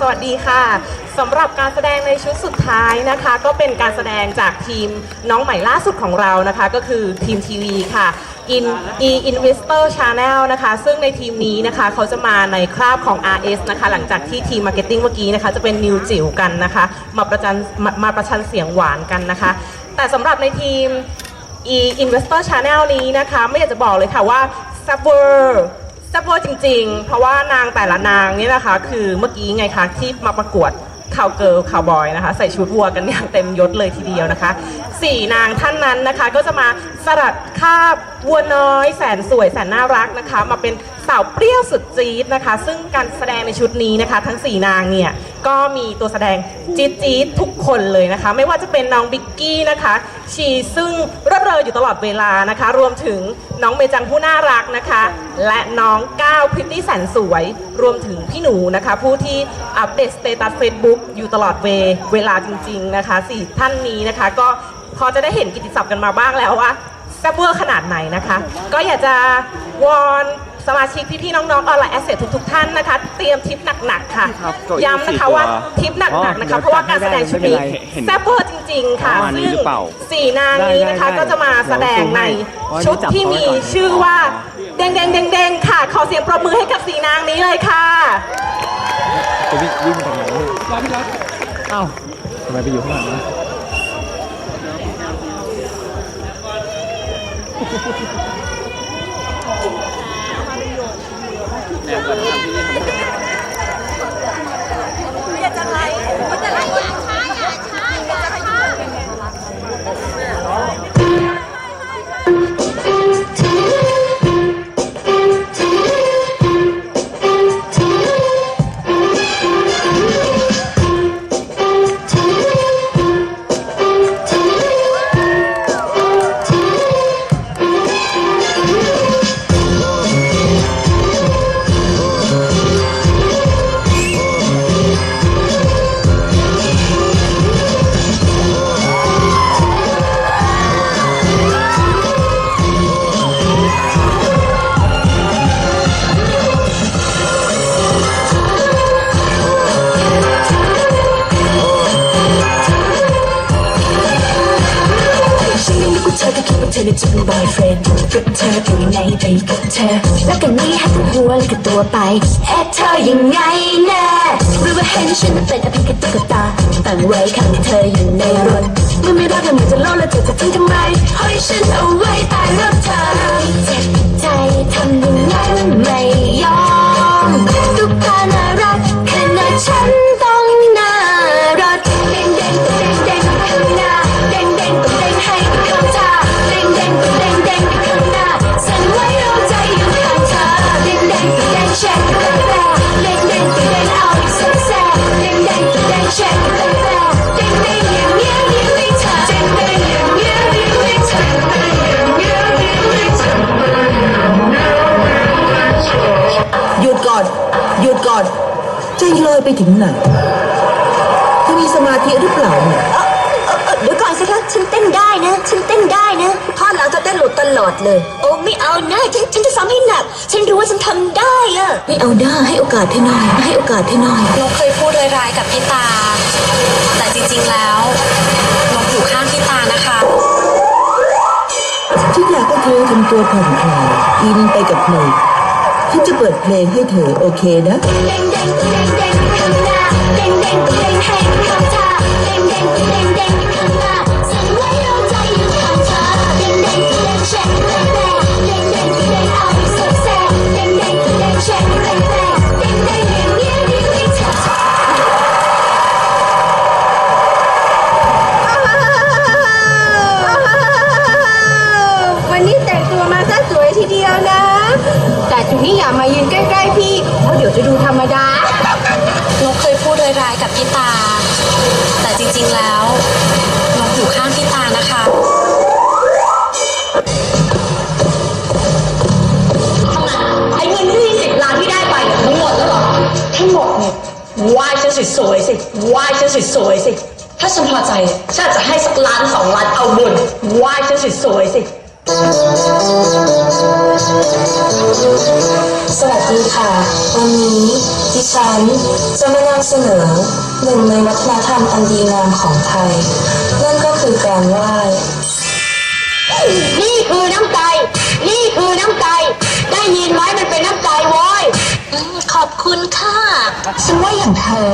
สวัสดีค่ะสำหรับการแสดงในชุดสุดท้ายนะคะ ก็เป็นการแสดงจากทีมน้องใหม่ล่าสุดของเรานะคะ ก็คือทีมทีวีค่ะ In E Investor Channel นะคะ ซึ่งในทีมนี้นะคะเขาจะมาในคราบของ RS นะคะ หลังจากที่ทีม Marketing เมื่อกี้นะคะจะเป็นนิวจิ๋วกันนะคะ มาประจันมามาประชันเสียงหวานกันนะคะ แต่สำหรับในทีม E Investor Channel นี้นะคะ ไม่อยากจะบอกเลยค่ะว่า s u b w e r แซ่ บเวอร์จริง ๆ เพราะว่านางแต่ละนางนี่นะคะ คือเมื่อกี้ไงคะที่มาประกวดข่าวเกิร์ลข่าวบอยนะคะ ใส่ชุดวัวกันอย่างเต็มยศเลยทีเดียวนะคะสี่นางท่านนั้นนะคะ ก็จะมาสลัดคาบวัวน้อย แสนสวยแสนน่ารักนะคะ มาเป็นสาวเปรี้ยวสุดจี๊ดนะคะ ซึ่งการแสดงในชุดนี้นะคะ ทั้ง4นางเนี่ย ก็มีตัวแสดงจี๊ดจี๊ดทุกคนเลยนะคะ ไม่ว่าจะเป็นน้องบิกกี้นะคะ ชีซึ่งเร่อเรออยู่ตลอดเวลานะคะ รวมถึงน้องเมจังผู้น่ารักนะคะ และน้องก้าวพริตตี้แสนสวย รวมถึงพี่หนูนะคะ ผู้ที่อัปเดตสเตตัส Facebook อยู่ตลอดเวเวลาจริง ๆนะคะสี่ท่านนี้นะคะ ก็พอจะได้เห็นกิติศัพท์กันมาบ้างแล้วว่าแซ่บเวอร์ขนาดไหนนะคะ ก็อยากจะวอน สมาชิกพี่ๆน้องๆออนไลน์แอสเซททุกๆท่านนะคะ เตรียมทิปหนักๆค่ะ ครับเก้าอี้ย้ำนะคะสี่ตัวว่าทิปหนักๆนะคะเพราะว่าการแสดงชุดนี้ไม่เป็นไรเห็นแซ่บเวอร์จริง ๆ ค่ะ ประมาณนี้ซึ่งหรือเปล่าสี่นางนี้นะคะได้ได้ก็จะมาแสดงในได้ชุดที่มีชื่อว่าแดงแดงแดงแดงๆค่ะ ขอเสียงปรบมือให้กับสี่นางนี้เลยค่ะ จะวิ่งวิ่งไปทางไหนเอ้าทำไมไปอยู่ข้างหลังนะ ฉั ก็คิดว่าเธอนั้นจะเป็น boyfriend กับเธออยู่ในไปกับเธอแล้วกันนี้ให้ตัวหัวแล้วก็ตัวไปแอบเธอยังไงน่หรือว่าเห็นฉันเป็นอภิกตุกตาตั้งไว้ข้างเธออยู่ในรถเมื่อไม่รักเธอเหมันจะโลดแล้วเธอจะทิ้งทำไมเฮ้ยฉันเอาไว้ตายรับเธอเจ็บใจทำอย่างนั้นไม่ อดเลย โอ้ไม่เอานะฉันฉันจะซ้อมให้หนัก ฉันรู้ว่าฉันทำได้อะไม่เอาได้ให้โอกาสเธอหน่อย ให้โอกาสเธอหน่อย นกเคยพูดร้ายๆกับพี่ตา แต่จริงๆแล้วนกอยู่ข้างพี่ตานะคะฉันอยากให้เธอทำตัวผ่อนคลายอินไปกับเพลงฉันจะเปิดเพลงให้เธอโอเคนะ เด้งเด้งเด้งเด้งไปข้างหน้าเด้งเด้งเด้งให้ไปข้างทางเด้งเด้งเด้ง แต่จุนี้อย่ามายืนใกล้ๆพี่เพราะเดี๋ยวจะดูธรรมดา นกเคยพูดร้ายๆกับพี่ตา แต่จริงๆแล้วนกอยู่ข้างพี่ตานะคะ ไอ้เงินยี่สิบล้านที่ได้ไปเนี่ยทั้งหมดแล้วเหรอ ทั้งหมดเนี่ยไหว้ฉันสวยๆสิไหว้ฉันสวยๆสิ ถ้าฉันพอใจเนี่ยฉันอาจจะให้สักล้านสองล้านเอาบุญไหว้ฉันสวยๆสิ สวัสดีค่ะ วันนี้ดิฉันจะมานำเสนอหนึ่งในวัฒนธรรมอันดีงามของไทย นั่นก็คือการไหว้นี่คือน้ำใจ นี่คือน้ำใจ ได้ยินไหมมันเป็นน้ำใจโว้ยขอบคุณค่ะฉันว่าอย่างเธอ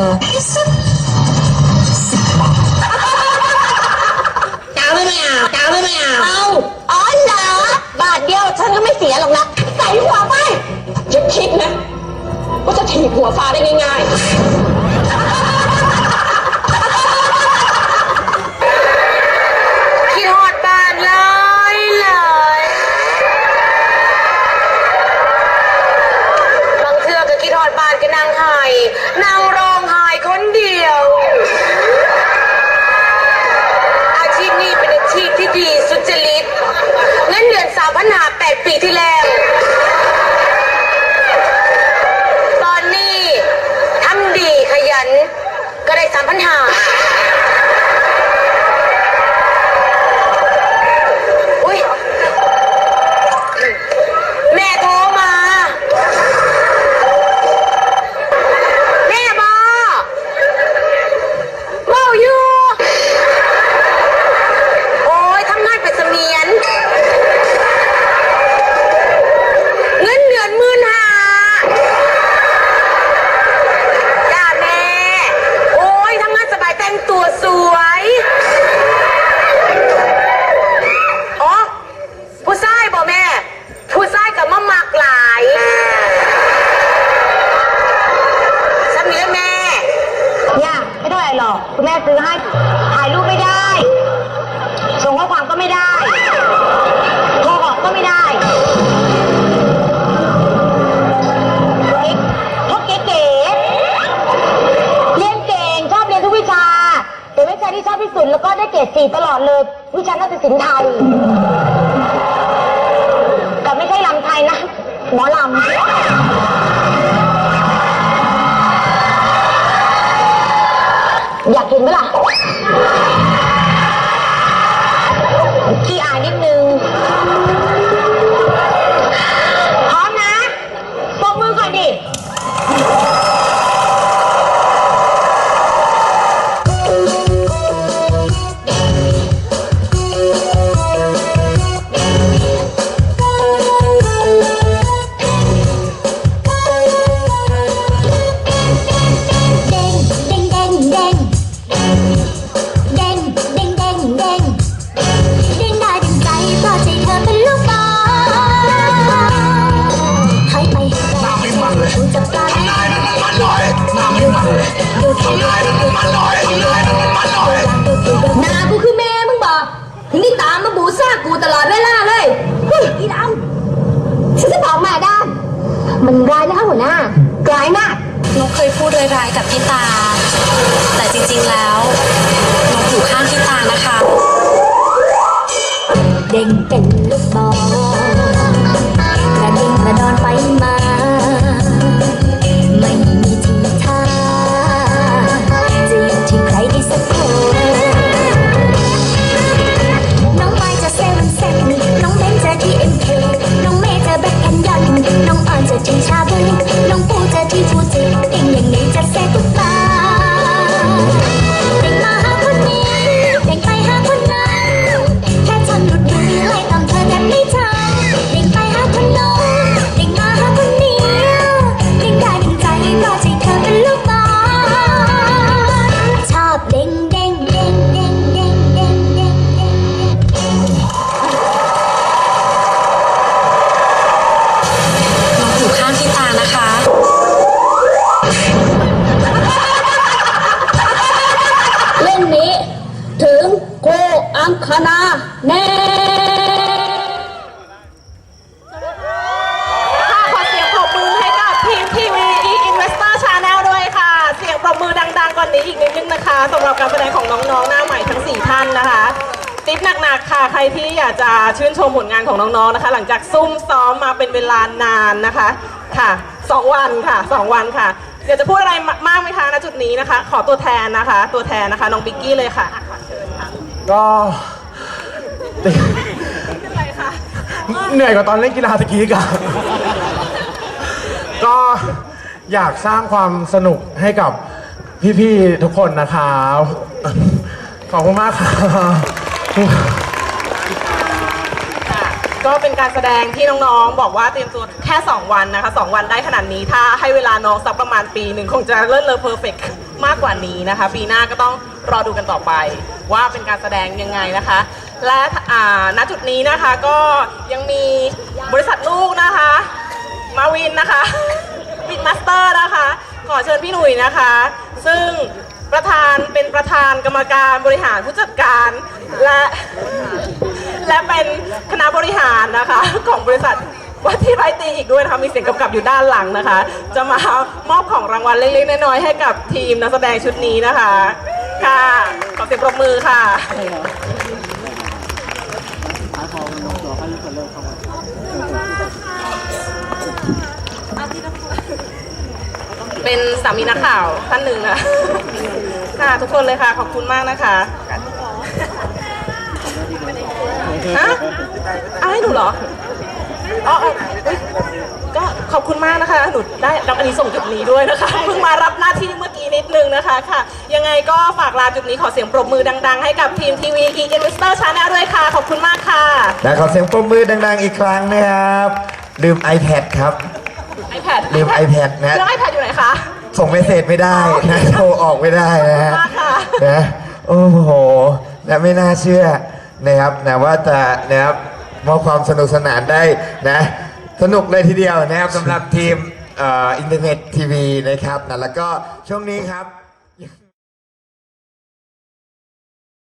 กาวไม่ไม่เอากาวไม่ไม่เอาเอาอ๋อเหรอบาท เดียวฉันก็ไม่เสียหรอกนะ ใส่หัวไปอย่าคิดนะว่าจะถีบหัวฟ้าได้ง่ายๆคิดฮอดบ้านเลยเลยบางเทื่อก็คิดฮอดบ้านก็นั่งไห้นั่งร้องไห้คนเดียว อาชีพนี้เป็นอาชีพที่ดีสุจริตเงินเดือนสามพันหาแปีที่แล้ว ตอนนี้ทำดีขยัน ก็ได้สามพันหา อบที่สุดแล้วก็ได้เกรดสี่ตลอดเลย วิชานาฏศิลป์ไทย แต่ไม่ใช่ลำไทยนะ หมอลำ อยากเห็นไหมล่ะ มันร้ายนะคะหัวหน้าร้ายมากนกเคยพูดร้ายๆกับพี่ตา แต่จริงๆแล้วนกอยู่ข้างพี่ตานะคะ เด้งเป็นลูกบอลกระดิ่งกระดอนไปมา ที่อยากจะชื่นชมผลงานของน้องๆนะคะ หลังจากซุ่มซ้อมมาเป็นเวลานานนะคะค่ะ2วันค่ะ2วันค่ะเดี๋ยวจะพูดอะไรมากไหมคะณจุดนี้นะคะ ขอตัวแทนนะคะ ตัวแทนนะคะน้องบิ๊กกี้เลยค่ะก็อะไรคะเหนื่อยกว่าตอนเล่นกีฬาสกีอีกันก็อยากสร้างความสนุกให้กับพี่ๆทุกคนนะครับ ขอบคุณมากครับค่ะ ก็เป็นการแสดงที่น้องๆ บอกว่าเตรียมตัวแค่ 2 วันนะคะ 2 วันได้ขนาดนี้ถ้าให้เวลาน้องสักประมาณปีหนึ่งคงจะเลิศเลอเพอร์เฟกมากกว่านี้นะคะ ปีหน้าก็ต้องรอดูกันต่อไป ว่าเป็นการแสดงยังไงนะคะ และณจุดนี้นะคะก็ยังมีบริษัทลูกนะคะ มาวินนะคะวินมาสเตอร์นะคะ ขอเชิญพี่หนุ่ยนะคะ ซึ่งประธานเป็นประธานกรรมการบริหารผู้จัดการและ และเป็นคณะบริหารนะคะ ของบริษัทวัดที่ไรตีอีกด้วยนะคะมีเสียงกำกับอยู่ด้านหลังนะคะ จะมามอบของรางวัลเล็กๆน้อยๆให้กับทีมนักแสดงชุดนี้นะคะ ค่ะ ขอเสียงปรบมือค่ะเป็นสามีนักข่าวท่านหนึ่งนะค่ะทุกคนเลยค่ะ ขอบคุณมากนะคะฮะเอาให้หนูเหรออ๋ออ๋อเอ้ยก็ขอบคุณมากนะคะ หนูได้รับอันนี้ส่งส์จุดนี้ด้วยนะคะ เพิ่งมารับหน้าที่เมื่อกี้นิดนึงนะคะค่ะ ยังไงก็ฝากลาจุดนี้ขอเสียงปรบมือดัง ๆ ให้กับทีมทีวีอีเอ็นวิสเตอร์ชาแนลด้วยค่ะ ขอบคุณมากค่ะและขอเสียงปรบมือดังๆอีกครั้งนะครับ ลืม iPad ครับ iPad ลืม iPad นะเรื่อง iPad อยู่ไหนคะ ส่งเมสเซจไม่ได้นะโทรออกไม่ได้นะฮะมากค่ะ นะโอ้โหนะไม่น่าเชื่อนะครับนะว่าจะนะครับ มอบความสนุกสนานได้นะสนุกเลยทีเดียวนะครับสำหรับทีมเอ่ออินเทอร์เน็ตทีวีนะครับนะแล้วก็ช่วงนี้ครับ